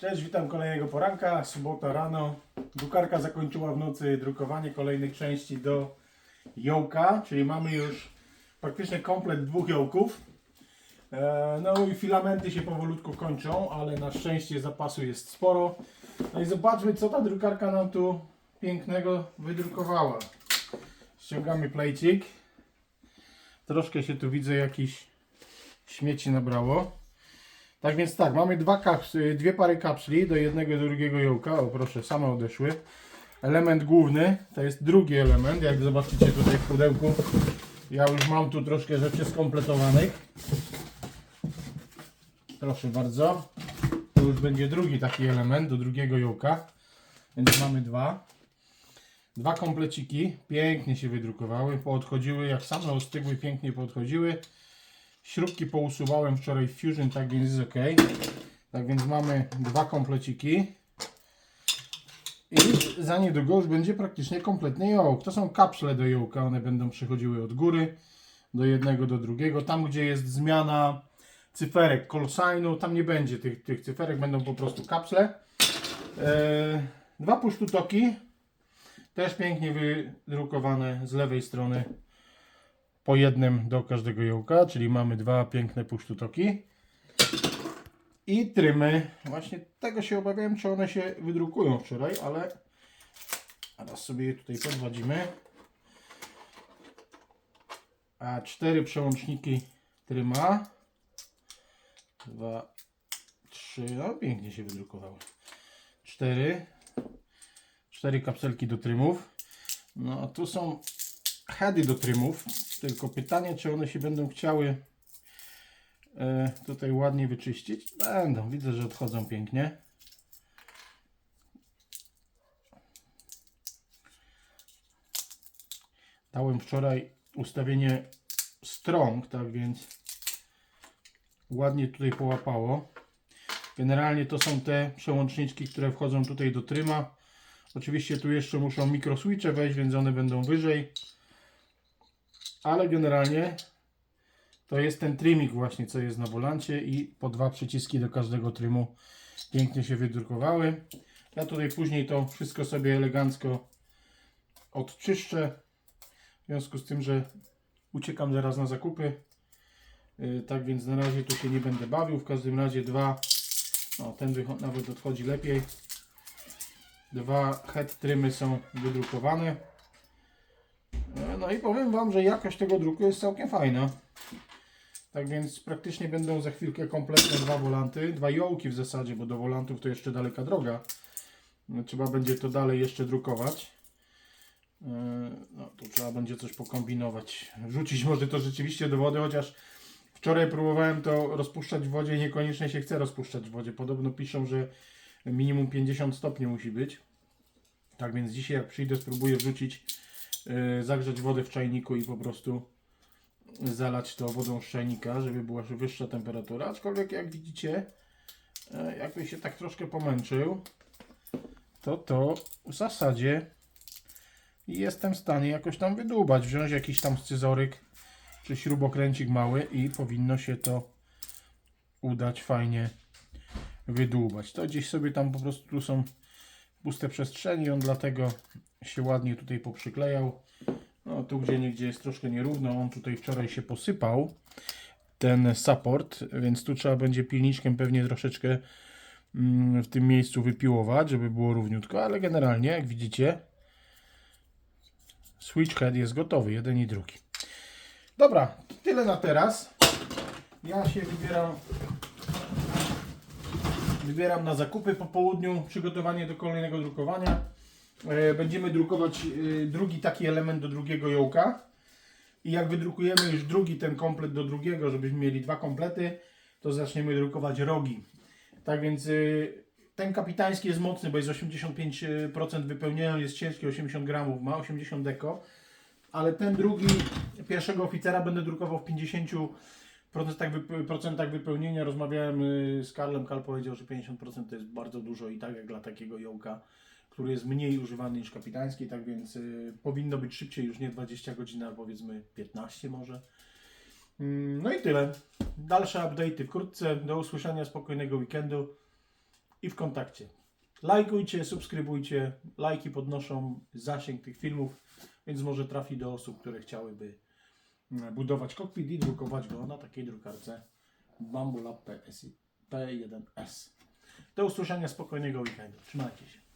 Cześć, witam kolejnego poranka, sobota rano. Drukarka zakończyła w nocy drukowanie kolejnych części do jołka, czyli mamy już praktycznie komplet dwóch jołków. E, No i filamenty się powolutku kończą, ale na szczęście zapasu jest sporo. No i zobaczmy, co ta drukarka nam tu pięknego wydrukowała. Ściągamy plejcik. Troszkę się tu widzę jakiś śmieci nabrało. Tak więc tak, mamy dwa kaps, dwie pary kapsli do jednego i drugiego jołka. O proszę, same odeszły. Element główny to jest drugi element. Jak zobaczycie tutaj w pudełku, ja już mam tu troszkę rzeczy skompletowanych. Proszę bardzo. To już będzie drugi taki element do drugiego jołka. Więc mamy dwa. Dwa kompleciki. Pięknie się wydrukowały. Poodchodziły, jak same ostygły, pięknie poodchodziły. Śrubki pousuwałem wczoraj w Fusion, tak więc jest ok. Tak więc mamy dwa kompleciki. I za niedługo już będzie praktycznie kompletny jołk. To są kapsle do jołka, one będą przechodziły od góry do jednego do drugiego. Tam gdzie jest zmiana cyferek call signu, tam nie będzie tych, tych cyferek, będą po prostu kapsle. Eee, dwa pusztutoki, też pięknie wydrukowane z lewej strony po jednym do każdego jołka, czyli mamy dwa piękne pusztutoki. I trymy. Właśnie tego się obawiałem, czy one się wydrukują wczoraj, ale teraz sobie je tutaj podwadzimy. A cztery przełączniki tryma. Dwa, trzy, no pięknie się wydrukowały. Cztery. Cztery kapselki do trymów. No tu są heady do trymów. Tylko pytanie, czy one się będą chciały e, tutaj ładnie wyczyścić. Będą. Widzę, że odchodzą pięknie. Dałem wczoraj ustawienie strong, tak więc ładnie tutaj połapało. Generalnie to są te przełączniczki, które wchodzą tutaj do tryma. Oczywiście tu jeszcze muszą mikroswitche wejść, więc one będą wyżej. Ale generalnie to jest ten trimik właśnie, co jest na wolancie i po dwa przyciski do każdego trymu pięknie się wydrukowały. Ja tutaj później to wszystko sobie elegancko odczyszczę. W związku z tym, że uciekam zaraz na zakupy. Yy, Tak więc na razie tu się nie będę bawił. W każdym razie dwa, no ten nawet odchodzi lepiej. Dwa head trymy są wydrukowane. E, No i powiem Wam, że jakość tego druku jest całkiem fajna. Tak więc praktycznie będą za chwilkę kompletne dwa wolanty, dwa jołki w zasadzie, bo do wolantów to jeszcze daleka droga. No, Trzeba będzie to dalej jeszcze drukować. E, No tu trzeba będzie coś pokombinować. Wrzucić może to rzeczywiście do wody, chociaż wczoraj próbowałem to rozpuszczać w wodzie i niekoniecznie się chce rozpuszczać w wodzie. Podobno piszą, że minimum 50 stopni musi być. Tak więc dzisiaj jak przyjdę spróbuję wrzucić zagrzać wodę w czajniku i po prostu zalać to wodą z czajnika, żeby była wyższa temperatura. Aczkolwiek jak widzicie, yy, jakby się tak troszkę pomęczył, to to w zasadzie jestem w stanie jakoś tam wydłubać, wziąć jakiś tam scyzoryk czy śrubokręcik mały i powinno się to udać fajnie wydłubać. To gdzieś sobie tam po prostu tu są puste przestrzeni, on dlatego się ładnie tutaj poprzyklejał. No tu gdzie niegdzie jest troszkę nierówno, on tutaj wczoraj się posypał ten support, więc tu trzeba będzie pilniczkiem pewnie troszeczkę mm, w tym miejscu wypiłować, żeby było równiutko, ale generalnie jak widzicie switch head jest gotowy, jeden i drugi. Dobra, tyle na teraz. Ja się wybieram Wybieram na zakupy po południu, przygotowanie do kolejnego drukowania. E, Będziemy drukować e, drugi taki element do drugiego jołka. I jak wydrukujemy już drugi ten komplet do drugiego, żebyśmy mieli dwa komplety, to zaczniemy drukować rogi. Tak więc e, ten kapitański jest mocny, bo jest 85% wypełnienia, jest ciężki, 80 gramów, ma 80 deko. Ale ten drugi, pierwszego oficera będę drukował w 50 procentach, wype- procentach wypełnienia rozmawiałem z Karlem. Karl powiedział, że 50% to jest bardzo dużo i tak jak dla takiego jołka, który jest mniej używany niż kapitański, tak więc y, powinno być szybciej, już nie 20 godzin, a powiedzmy 15 może. Mm, No i tyle. Dalsze update'y wkrótce. Do usłyszenia, spokojnego weekendu. i w kontakcie. Lajkujcie, subskrybujcie. Lajki podnoszą zasięg tych filmów, więc może trafi do osób, które chciałyby mm, budować kokpit i drukować go na takiej drukarce Bambula PS P1S. Do usłyszenia, spokojnego weekendu. Trzymajcie się.